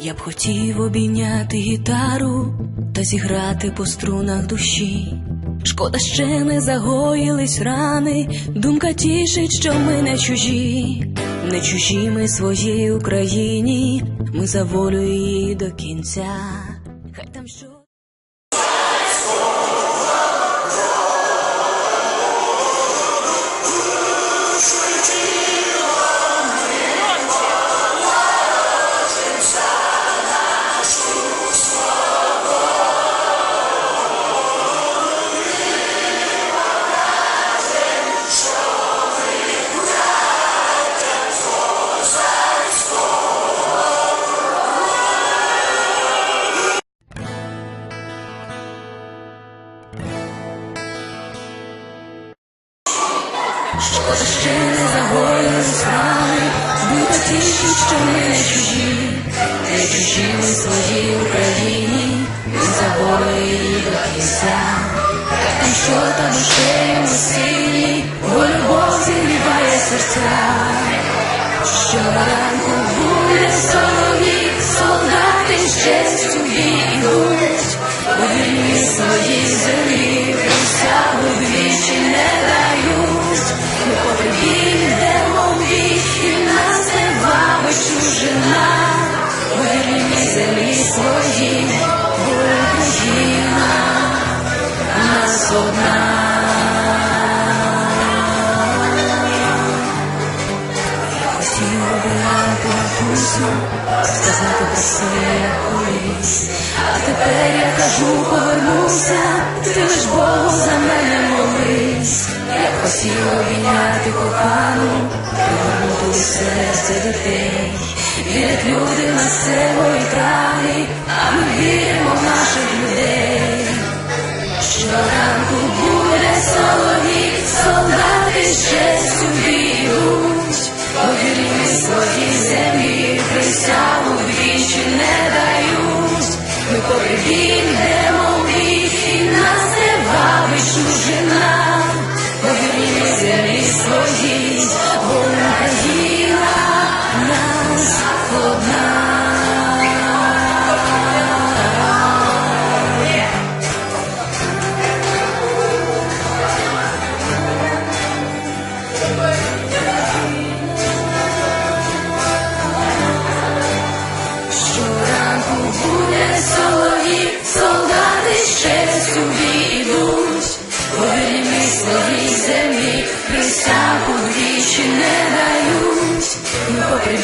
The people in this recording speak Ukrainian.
Я б хотів обійняти гітару та зіграти по струнах душі. Шкода, ще не загоїлись рани, думка тішить, що ми не чужі, не чужі ми своїй Україні, ми за волю її до кінця. Шкода, ще не загоїлись рани, думка тішить, що ми не чужі, не чужі ми своїй Україні, ми за волю її до кінця. Хай там що та душею ми сильні, бо любов зігріває серця. Щоранку буде соловій, солдати з честю бігуть, бо вільні своїй землі присягу сказати про все колись. А тепер я кажу, повернуся, ти лиш Богу за мене молись. Я хотів обійняти кохану, повернути у серце дітей. Вірять люди на село і трави, двічі не дають. Ми попри землі, присягу двічі не дають. Попри